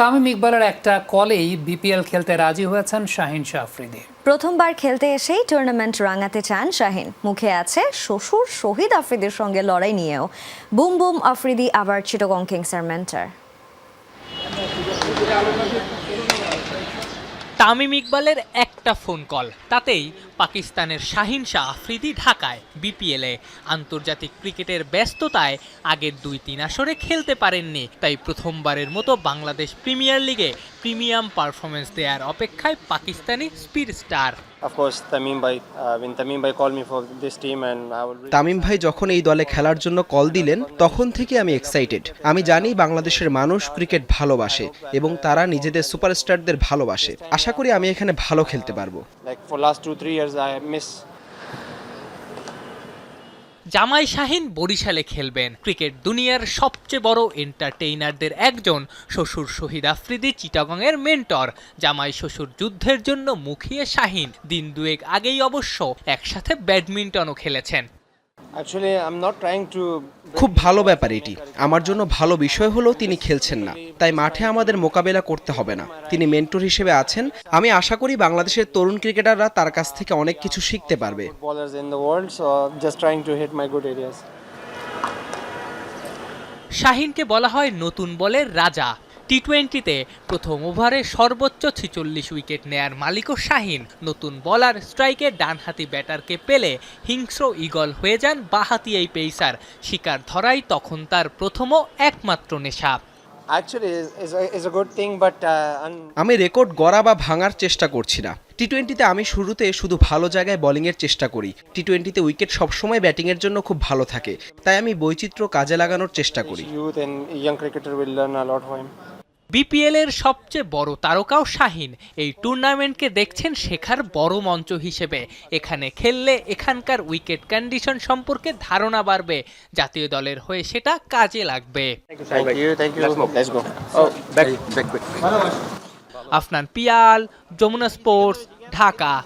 তামিম ইকবালের একটা কলেই বিপিএল খেলতে রাজি হয়েছেন শাহিন শাহ আফ্রিদি প্রথমবার খেলতে এসেই টুর্নামেন্ট রাঙাতে চান শাহিন। মুখে আছে শ্বশুর শহীদ আফ্রিদির সঙ্গে লড়াই নিয়েও। বুম বুম আফ্রিদি আবার চিটগং কিংসের মেন্টার তামিম ইকবালের একটা ফোন কল তাতেই পাকিস্তানের শাহিন শাহ আফ্রিদি ঢাকায় বিপিএলে আন্তর্জাতিক ক্রিকেটের ব্যস্ততায় আগের দুই তিন আসরে খেলতে পারেননি তাই প্রথমবারের মতো বাংলাদেশ প্রিমিয়ার লিগে প্রিমিয়াম পারফরমেন্স দেওয়ার অপেক্ষায় Pakistani speed star Bhai. Uh. Tamim ভাই যখন এই দলে খেলার জন্য কল দিলেন তখন থেকে আমি এক্সাইটেড আমি জানি বাংলাদেশের মানুষ ক্রিকেট ভালোবাসে এবং তারা নিজেদের সুপারস্টারদের ভালোবাসে আশা করি আমি এখানে ভালো খেলতে পারব Years, I miss জামাই শাহিন বরিশালে খেলবেন। ক্রিকেট দুনিয়ার সবচেয়ে বড় এন্টারটেইনারদের একজন শ্বশুর শহীদ আফ্রিদি চিটাগংয়ের মেন্টর জামাই শ্বশুর যুদ্ধের জন্য মুখিয়ে শাহিন। দিন দুয়েক আগেই অবশ্য একসাথে ব্যাডমিন্টনও খেলেছেন। খুব ভালো ব্যাপার এটি। আমার জন্য ভালো বিষয় হলো তিনি খেলছেন না। তাই মাঠে আমাদের মোকাবেলা করতে হবে না। তিনি মেন্টর হিসেবে আছেন। আমি আশা করি বাংলাদেশের তরুণ ক্রিকেটাররা তার কাছ থেকে অনেক কিছু শিখতে পারবে. শাহিনকে বলা হয় নতুন বলের রাজা। টি টোয়েন্টিতে প্রথম ওভারে সর্বোচ্চ ছিচল্লিশ উইকেট নেয়ার মালিকও শাহিন। নতুন বলার স্ট্রাইকে ডানহাতি ব্যাটারকে পেলে হিংস্র ইগল হয়ে যান বাহাতি এই পেসার। শিকার ধরাই তখন তার প্রথম ও একমাত্র নেশা। Uh, আমি রেকর্ড গড়া বা ভাঙার চেষ্টা করছি না। টি টোয়েন্টিতে আমি শুরুতে শুধু ভালো জায়গায় বোলিংয়ের চেষ্টা করি। টি টোয়েন্টিতে উইকেট সবসময় ব্যাটিংয়ের জন্য খুব ভালো থাকে। তাই আমি বৈচিত্র্য কাজে লাগানোর চেষ্টা করি। Youth and young cricketer will learn a lot from him. BPL এর সবচেয়ে বড় তারকাও শাহিন। এই টুর্নামেন্টকে দেখছেন শেখার বড় মঞ্চ হিসেবে। এখানে খেললে এখানকার উইকেট কন্ডিশন সম্পর্কে ধারণা বাড়বে। জাতীয় দলের হয়ে সেটা কাজে লাগবে. আফনান পিয়াল যমুনা স্পোর্টস ঢাকা।